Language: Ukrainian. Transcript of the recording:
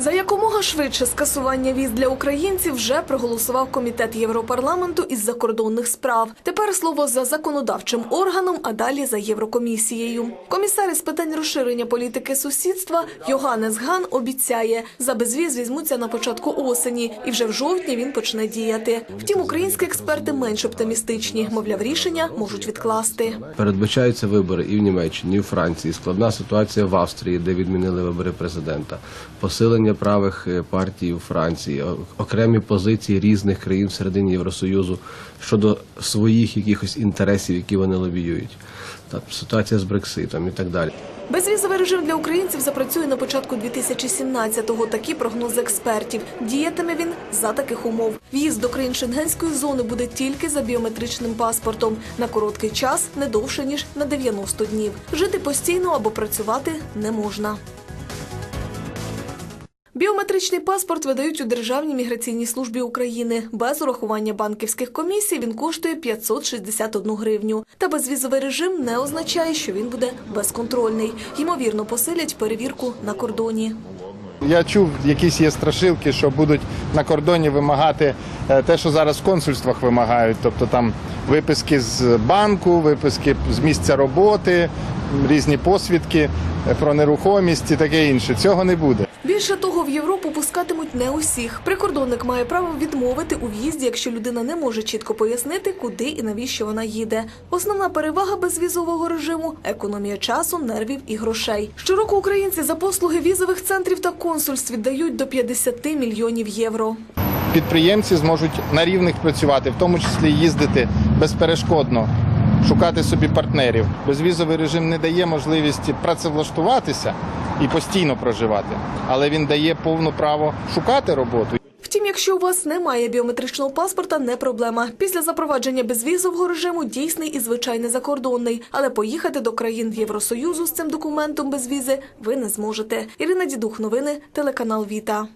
За якомога швидше скасування віз для українців вже проголосував комітет Європарламенту із закордонних справ. Тепер слово за законодавчим органом, а далі за Єврокомісією. Комісар із питань розширення політики сусідства Йоганнес Ган обіцяє, за безвіз візьмуться на початку осені, і вже в жовтні він почне діяти. Втім, українські експерти менш оптимістичні. Мовляв, рішення можуть відкласти. Передбачаються вибори і в Німеччині, і в Франції. Складна ситуація в Австрії, де відмінили вибори президента. Посилення правих е, партій у Франції, окремі позиції різних країн всередині Євросоюзу щодо своїх якихось інтересів, які вони лобіюють. Та ситуація з Брекситом і так далі. Безвізовий режим для українців запрацює на початку 2017-го. Такі прогнози експертів. Діятиме він за таких умов. В'їзд до країн шенгенської зони буде тільки за біометричним паспортом на короткий час, не довше ніж на 90 днів. Жити постійно або працювати не можна. Біометричний паспорт видають у Державній міграційній службі України. Без урахування банківських комісій він коштує 561 гривню. Та безвізовий режим не означає, що він буде безконтрольний. Ймовірно, посилять перевірку на кордоні. Я чув, якісь є страшилки, що будуть на кордоні вимагати те, що зараз в консульствах вимагають, тобто там виписки з банку, виписки з місця роботи, різні посвідки е, про нерухомість і таке інше. Цього не буде. Більше того, в Європу пускатимуть не усіх. Прикордонник має право відмовити у в'їзді, якщо людина не може чітко пояснити, куди і навіщо вона їде. Основна перевага безвізового режиму економія часу, нервів і грошей. Щороку українці за послуги візових центрів та консульств віддають до 50 мільйонів євро. Підприємці зможуть на рівних працювати, в тому числі їздити безперешкодно, шукати собі партнерів. Безвізовий режим не дає можливості працевлаштуватися і постійно проживати, але він дає повне право шукати роботу. Втім, якщо у вас немає біометричного паспорта, не проблема. Після запровадження безвізового режиму дійсний і звичайний закордонний. Але поїхати до країн Євросоюзу з цим документом без візи ви не зможете. Ірина Дідух, новини, телеканал Віта.